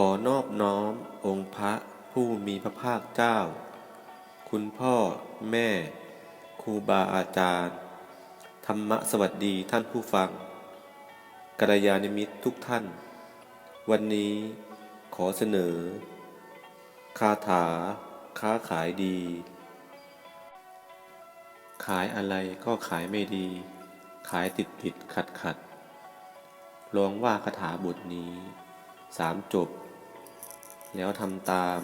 ขอนอบน้อมองค์พระผู้มีพระภาคเจ้า คุณพ่อแม่ ครูบาอาจารย์ ธรรมะสวัสดีท่านผู้ฟังกัลยาณมิตรทุกท่าน วันนี้ขอเสนอ คาถา ค้าขายดี ขายอะไรก็ขายไม่ดี ขายติดติดขัดขัดลองว่าคาถาบทนี้สามจบ แล้วทำตาม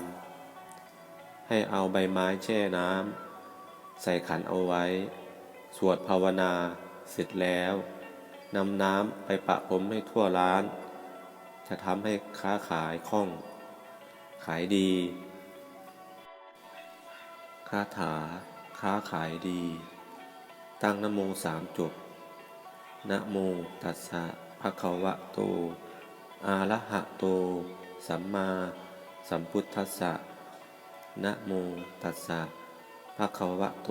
ให้เอาใบไม้แช่น้ำใส่ขันเอาไว้ สวดภาวนาเสร็จแล้วนำน้ำไปปะพรมให้ทั่วร้าน จะทำให้ค้าขายคล่อง ขายดีคาถา ค้าขายดี ตั้งนโมสามจบนะโมตัสสะภะคะวะโตอะระหะโต สัมมา สัมพุทธัสสะ นะโมตัสสะภะคะวะโต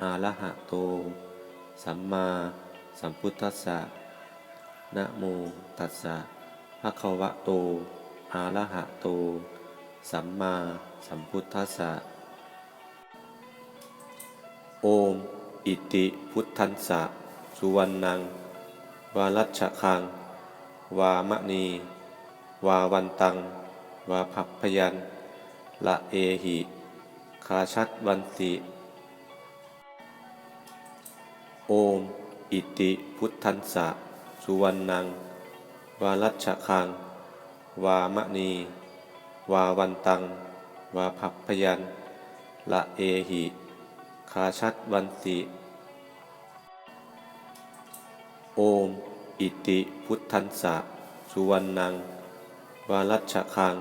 อะระหะโต สัมมาสัมพุทธัสสะ นะโมตัสสะภะคะวะโตอะระหะโต สัมมาสัมพุทธัสสะ โอม อิติพุทธัสสะ สุวรรณัง วารัชคัง วามะนี วาวันตัง วาผักพยันละเอหิคาชัดวันติโอม อิติพุทธัสสะ สุวรรณัง วารัชคัง วามะนี วาวันตัง วาผักพยันละเอหิคาชัดวันติโอม อิติพุทธัสสะ สุวรรณัง วารัชคัง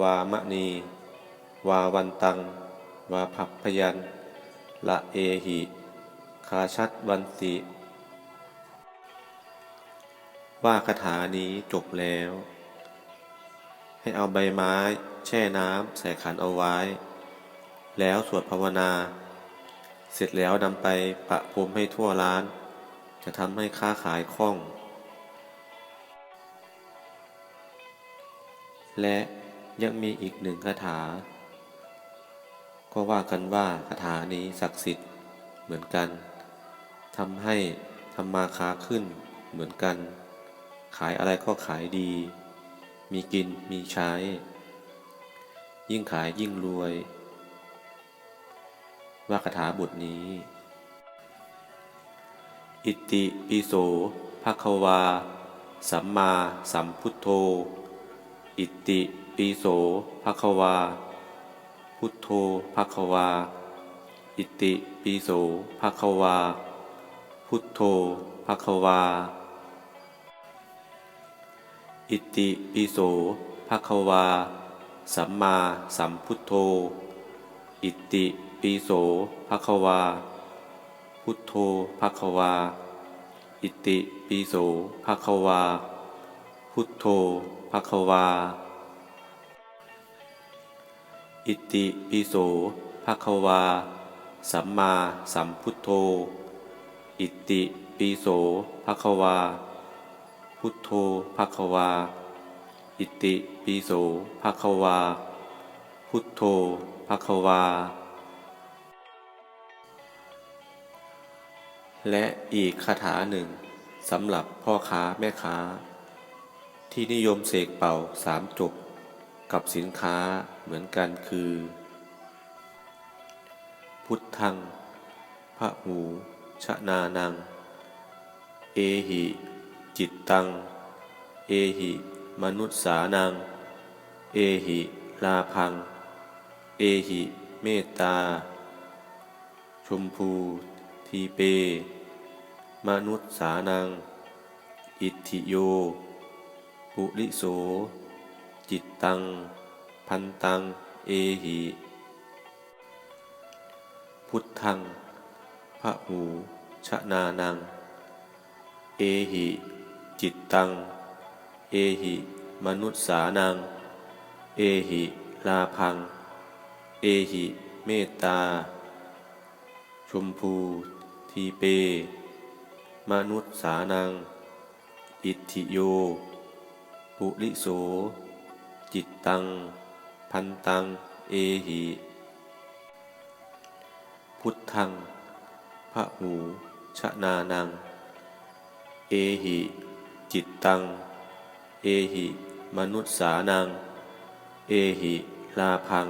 วามะนีวาวันตัง วาผักพยัน ละเอหิ คาชัดวันติ ว่าคาถานี้จบแล้ว ให้เอาใบไม้ แช่น้ำใส่ขันเอาไว้ แล้วสวดภาวนา เสร็จแล้วนำไปประพรมให้ทั่วร้าน จะทำให้ค้าขายคล่อง และยังมีอีกหนึ่งคาถา ก็ว่ากันว่าคาถานี้ศักดิ์สิทธิ์เหมือนกันทำให้ทำมาค้าขึ้นเหมือนกัน ขายอะไรก็ขายดี มีกินมีใช้ ยิ่งขายยิ่งรวย ว่าคาถาบทนี้ อิติปิโสภะคะวา สัมมาสัมพุทโธ อิติปิโสภะคะวา พุทโธภะคะวา อิติปิโสภะคะวา พุทโธภะคะวา อิติปิโสภะคะวา สัมมาสัมพุทโธ อิติปิโสภะคะวา พุทโธภะคะวา อิติปิโสภะคะวา พุทโธ ภะคะวา อิติปิโสภะคะวา สัมมาสัมพุทโธ อิติปิโสภะคะวา พุทโธภะคะวา อิติปิโสภะคะวา พุทโธภะคะวา และอีกคาถาหนึ่งสำหรับพ่อค้าแม่ค้า ที่นิยมเสกเป่าสามจบกับสินค้าเหมือนกันคือ พุทธังพระหูชนานัง เอหิ จิตตัง เอหิ มนุษสานัง เอหิ ลาพัง เอหิ เมตตา ชมพู ทีเป มนุษสานัง อิทธิโย ปุริโส จิตตัง พันตัง เอหิ พุทธังพระหูชนานัง เอหิ จิตตัง เอหิ มนุษสานัง เอหิ ลาพัง เอหิ เมตตา ชมพู ทีเป มนุษสานัง อิทธิโย ปุริโส จิตตัง พันตัง เอหิ พุทธังพระหูชนานัง เอหิ จิตตัง เอหิ มนุษสานัง เอหิ ลาพัง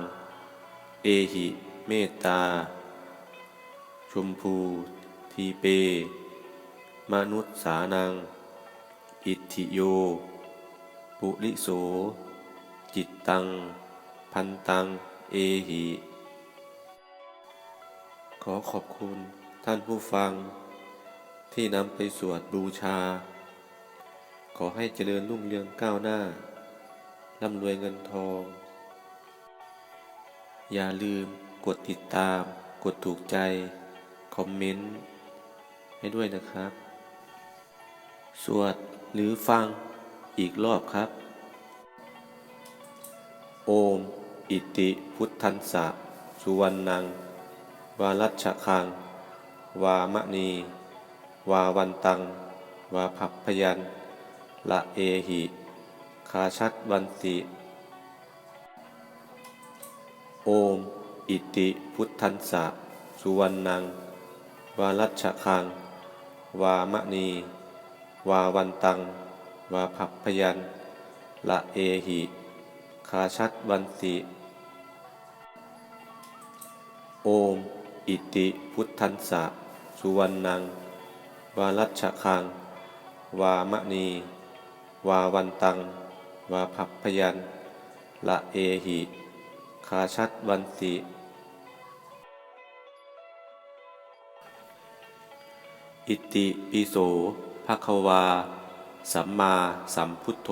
เอหิ เมตตา ชมพู ทีเป มนุษสานัง อิทธิโย ปุริโส จิตตัง พันตัง เอหิ ขอขอบคุณท่านผู้ฟัง ที่นำไปสวดบูชา ขอให้เจริญรุ่งเรืองก้าวหน้าร่ำรวยเงินทอง อย่าลืมกดติดตาม กดถูกใจ คอมเมนต์ ให้ด้วยนะครับ สวดหรือฟัง อีกรอบครับ โอม อิติพุทธันสะ สุวรรณัง วารัชคัง วามะนี วาวันตัง วาผัพพยัน ละเอหิ คาชัดวันติโอม อิติพุทธันสะ สุวรรณัง วารัชคัง วามะนี วาวันตัง วาผัพพยันละเอหิคาชัดวันติโอม อิติพุทธันสะ สุวรรณัง วารัชคัง วามะนีวาวันตัง วาผัพพยันละเอหิคาชัดวันติอิติปิโสภควา สัมมาสัมพุทโธ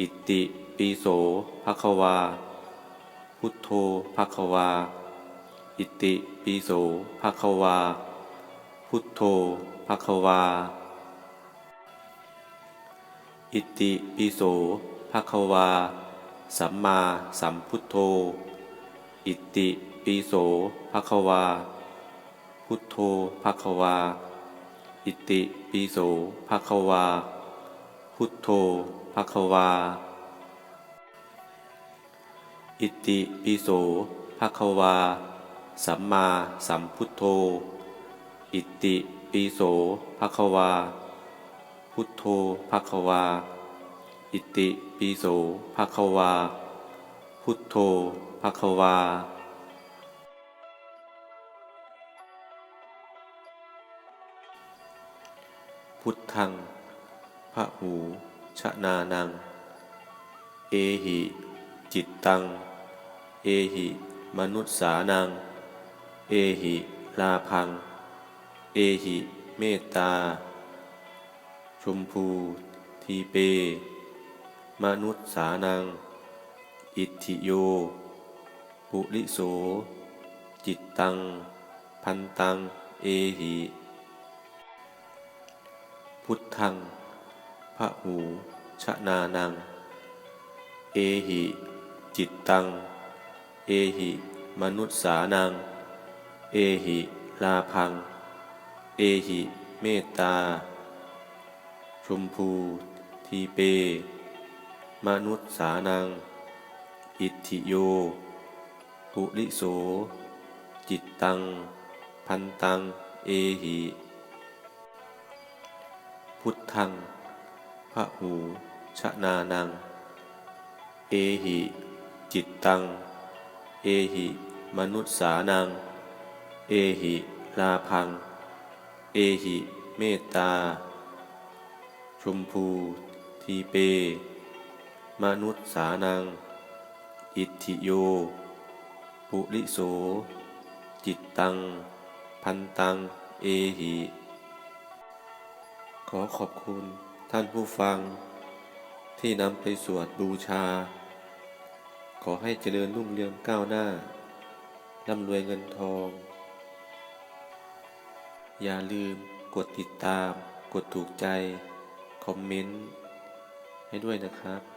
อิติปิโสภควา พุทโธภควา อิติปิโสภควา พุทโธภควา อิติปิโสภควา สัมมาสัมพุทโธ อิติปิโสภควา พุทโธภควา อิติปิโสภะควา พุทโธภะควา อิติปิโสภะควา สัมมาสัมพุทโธ อิติปิโสภะควา พุทโธภะควา อิติปิโสภะควา พุทโธภะควา พุทธังพระหูชนานัง เอหิ จิตตัง เอหิ มนุษสานัง เอหิลาพัง เอหิเมตตา ชมพู ทีเป มนุษสานัง อิทธิโย ปุริโส จิตตัง พันตัง เอหิ พุทธังพระหูชนานัง เอหิ จิตตัง เอหิ มนุษสานัง เอหิ ลาพัง เอหิ เมตตา ชมพู ทีเป มนุษสานัง อิทธิโยปุริโส จิตตัง พันตัง เอหิ พุทธังพระหูชนานัง เอหิ จิตตัง เอหิ มนุษสานัง เอหิลาพัง เอหิเมตตา ชมพู ทีเป มนุษสานัง อิทธิโย ปุริโส จิตตัง พันตัง เอหิ ขอขอบคุณท่านผู้ฟัง ที่นำไปสวดบูชา ขอให้เจริญรุ่งเรืองก้าวหน้าร่ำรวยเงินทอง อย่าลืมกดติดตาม กดถูกใจ คอมเมนต์ ให้ด้วยนะครับ